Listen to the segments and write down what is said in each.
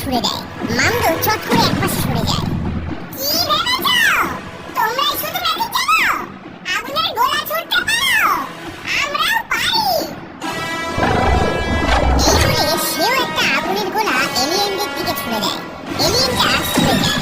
ছুড়ে দেয়। মামদো চট করে একপাশে সরে যায়। কি ভেবেছো তোমরাই শুধু ম্যাজিক জানো আগুনের গোলা ছুড়তে পারো? আমরাও পারি। এই বলে সেও একটা আগুনের গোলা এলিয়েনদের দিকে ছুড়ে দেয়। এলিয়েনটা সরে যায়।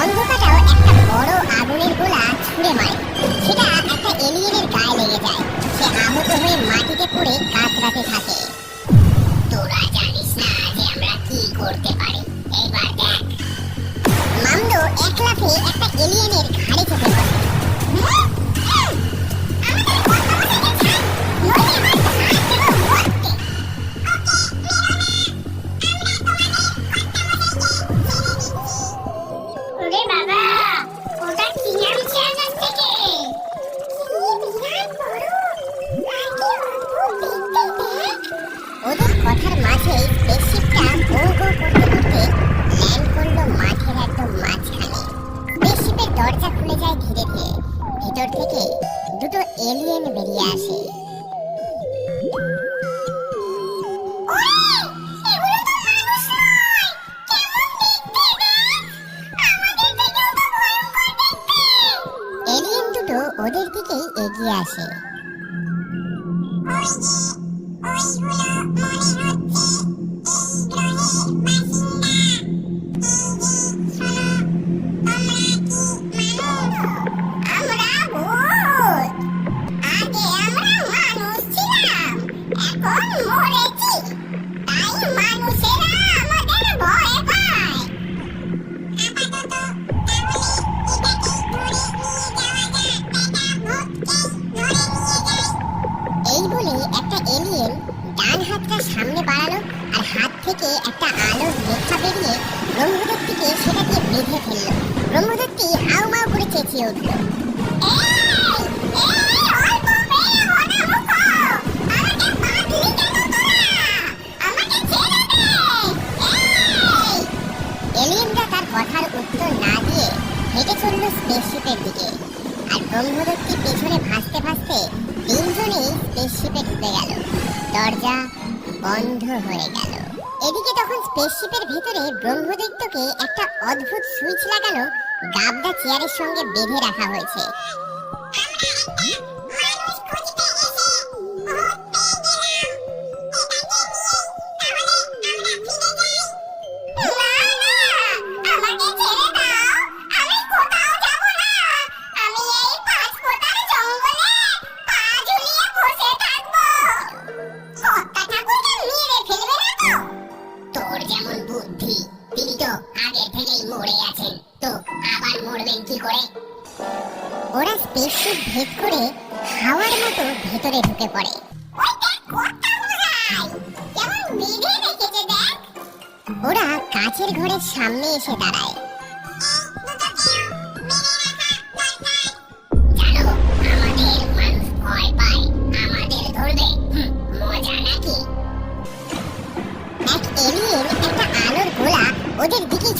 অন্ধকাটাও একটা বড় আগুনের গোলা ছুঁড়ে মারে। সেটা একটা এলিয়েনের গায়ে লেগে যায়। সে আহত হয়ে মাটিতে পড়ে কাতরাতে থাকে। 谢谢。ব্রহ্মদত্তি হাউ মাউ করে চেঁচিয়ে উঠল। হেঁটে চলল স্পেসশিপের দিকে। আর ব্রহ্মদত্তি পেছনে ভাসতে ভাসতে তিনজনেই স্পেসশিপে ঢুকে গেল। দরজা বন্ধ হয়ে গেল। এদিকে তখন স্পেসশিপের ভিতরে একটা অদ্ভুত সুইচ লাগানো গাবদা চেয়ারের সঙ্গে বেঁধে রাখা হয়েছে। আগে থেকেই মরে আছেন তো আবার মরবেন কি করে? ওরা স্পেসশিপ ভেদ করে হাওয়ার মতো ভেতরে ঢুকে পড়ে। ওরা কাচের ঘরের সামনে এসে দাঁড়ায়। ওদের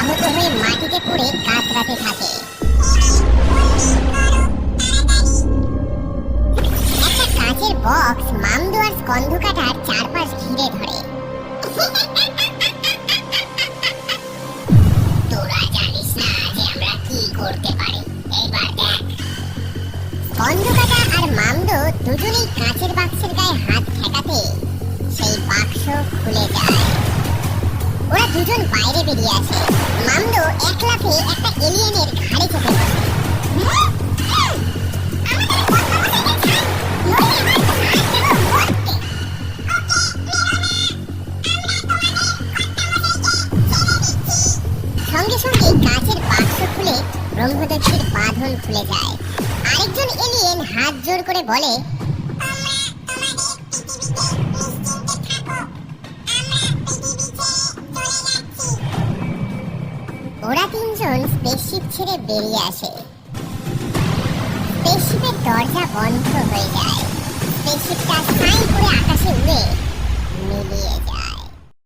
আহত হয়ে মাটিতে পড়ে কাতরাতে থাকে। একটা কাঁচের বক্স চারপাশ ঘিরে ধরে। তোরা জানিস না যে আমরা কি করতে পারি? এবার দেখ। অন্ধকাটা আর মামদো দুজনেই কাঁচের বাক্সের গায়ে হাত ঠেকাতে সেই বাক্স খুলে যায়। ওরা দুজন বাইরে বেরিয়ে আসে। ব্রহ্মদত্তের বাঁধন খুলে যায়। আরেকজন এলিয়েন হাত জোর করে বলে ওরা তিনজন স্পেসশিপ ছেড়ে বেরিয়ে আসে। স্পেসশিপের দরজা বন্ধ হয়ে যায়। স্পেসশিপটা সাই করে আকাশে উড়ে মিলিয়ে যায়।